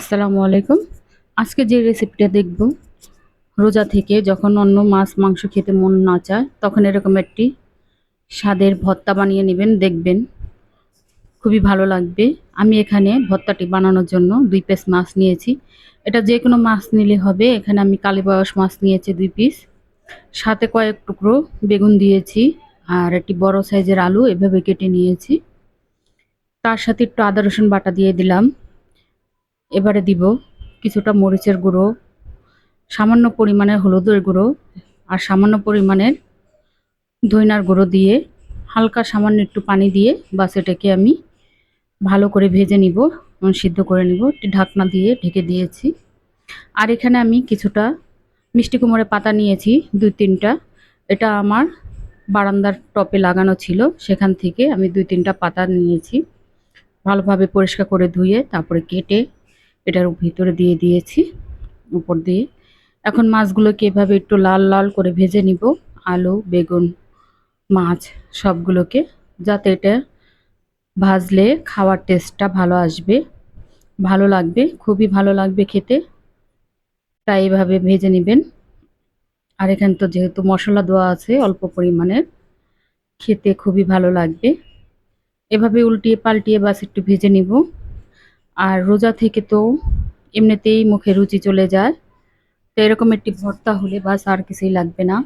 আসসালামু আলাইকুম। আজকে যে রেসিপিটা দেখব, রোজা থেকে যখন অন্য মাছ, মাংস খেতে মন না চায়, তখন এরকম একটি স্বাদের ভর্তা বানিয়ে নেবেন, দেখবেন খুবই ভালো লাগবে। আমি এখানে ভর্তাটি বানানোর জন্য দুই পিস মাছ নিয়েছি। এটা যে কোনো মাছ নিলে হবে। এখানে আমি কালীবয়স মাছ নিয়েছি দুই পিস সাথে কয়েক টুকরো বেগুন দিয়েছি আর একটি বড় সাইজের আলু এভাবে কেটে নিয়েছি। তার সাথে একটু আদা রসুন বাটা দিয়ে দিলাম। এবারে দিব কিছুটা মরিচের গুঁড়ো, সামান্য পরিমাণের হলুদের গুঁড়ো আর সামান্য পরিমাণের ধইনার গুঁড়ো দিয়ে হালকা সামান্য একটু পানি দিয়ে বাস এটাকে আমি ভালো করে ভেজে নিব সিদ্ধ করে নিব। একটি ঢাকনা দিয়ে ঢেকে দিয়েছি। আর এখানে আমি কিছুটা মিষ্টি কুমড়ের পাতা নিয়েছি, দুই তিনটা। এটা আমার বারান্দার টপে লাগানো ছিল, সেখান থেকে আমি দুই তিনটা পাতা নিয়েছি। ভালোভাবে পরিষ্কার করে ধুয়ে তারপরে কেটে এটার ভিতরে দিয়ে দিয়েছি, উপর দিয়ে। এখন মাছগুলোকে এভাবে একটু লাল লাল করে ভেজে নিব, আলু, বেগুন, মাছ সবগুলোকে, যাতে এটা ভাজলে খাওয়ার টেস্টটা ভালো আসবে। ভালো লাগবে, খুবই ভালো লাগবে খেতে। তাই এভাবে ভেজে নেবেন। আর এখানে তো যেহেতু মশলা দেওয়া আছে, অল্প পরিমাণের খেতে খুবই ভালো লাগবে। এভাবে উল্টিয়ে পাল্টিয়ে বাস একটু ভেজে নিব। আর রোজা থেকে তো এমনিতেই মুখে রুচি চলে যায়। তো এরকম একটি ভর্তা হলে বাস আর কিছুই লাগবে না।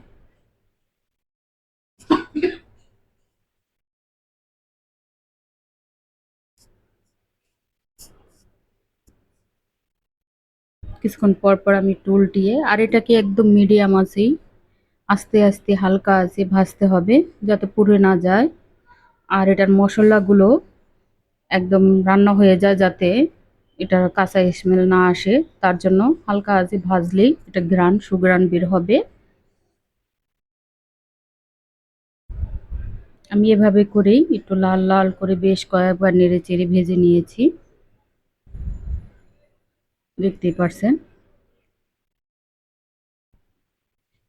কিছুক্ষণ পর পর আমি একটু উল্টিয়ে, আর এটাকে একদম মিডিয়াম আছেই। আস্তে আস্তে হালকা আছে, ভাজতে হবে যাতে পুড়ে না যায়। আর এটার মশলাগুলো একদম রান্না হয়ে যায় যাতে এটার কাঁচা স্মেল না আসে। তার জন্য হালকা আজে ভাজলেই এটা গ্রান সুগ্রান বের হবে। আমি এভাবে করেই একটু লাল লাল করে বেশ কয়েকবার নেড়ে চেড়ে ভেজে নিয়েছি। দেখতেই পারছেন?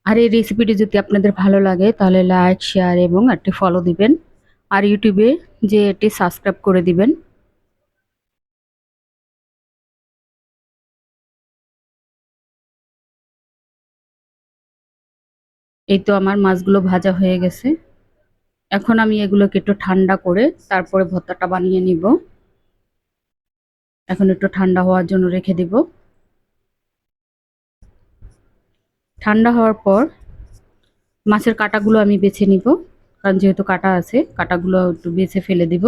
আর এই রেসিপিটি যদি আপনাদের ভালো লাগে, তাহলে লাইক শেয়ার এবং একটি ফলো দিবেন। আর ইউটিউবে যে এটি সাবস্ক্রাইব করে দিবেন। এই তো আমার মাছগুলো ভাজা হয়ে গেছে। এখন আমি এগুলোকে একটু ঠান্ডা করে তারপরে ভর্তাটা বানিয়ে নিব। এখন একটু ঠান্ডা হওয়ার জন্য রেখে দিব। ঠান্ডা হওয়ার পর মাছের কাটাগুলো আমি বেছে নিব। কারণ যেহেতু কাটা আছে, কাটাগুলো একটু বেছে ফেলে দিব।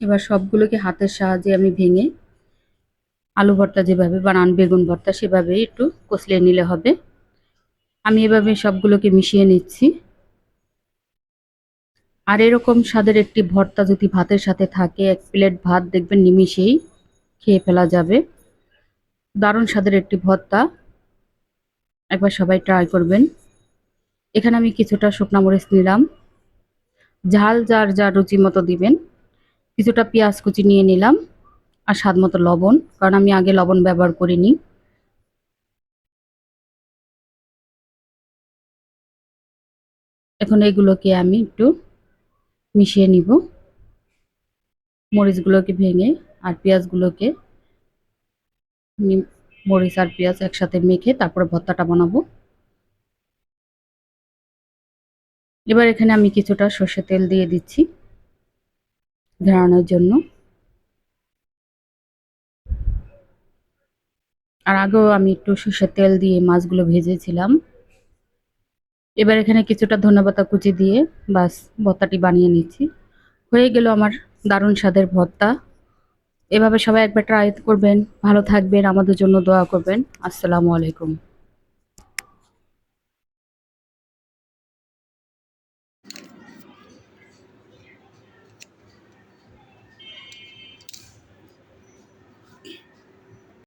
এবার সবগুলোকে হাতের সাহায্যে আমি ভেঙে আলু ভর্তা যেভাবে বানান, বেগুন ভর্তা সেভাবে একটু কষলিয়ে নিলে হবে। আমি এভাবে সবগুলোকে মিশিয়ে নিচ্ছি। আর এরকম স্বাদের একটি ভর্তা যদি ভাতের সাথে থাকে, এক প্লেট ভাত দেখবেন নিমিশেই খেয়ে ফেলা যাবে। দারুণ স্বাদের একটি ভর্তা। একবার সবাই ট্রাই করবেন। এখানে আমি কিছুটা শুকনো মরিচ নিলাম। ঝাল যার যার রুচি মতো দিবেন। কিছুটা পেঁয়াজ কুচি নিয়ে নিলাম আর স্বাদ মতো লবণ, কারণ আমি আগে লবণ ব্যবহার করিনি। এখন এগুলোকে আমি একটু মিশিয়ে নিব। মরিচগুলোকে ভেঙে আর পেঁয়াজগুলোকে মরিচ আর পেঁয়াজ একসাথে মেখে তারপরে ভর্তাটা বানাবো। এবার এখানে আমি কিছুটা সর্ষে তেল দিয়ে দিচ্ছি ঘেরানোর জন্য। আর আগেও আমি একটু সর্ষের তেল দিয়ে মাছগুলো ভেজেছিলাম। এবার এখানে কিছুটা ধন্যবাদ কুচি দিয়ে বাস ভর্তাটি বানিয়ে নিচ্ছি। হয়ে গেল আমার দারুণ স্বাদের ভর্তা। এভাবে সবাই একবার ট্রাই করবেন ভালো থাকবেন আমাদের জন্য দোয়া করবেন। আসসালামু আলাইকুম।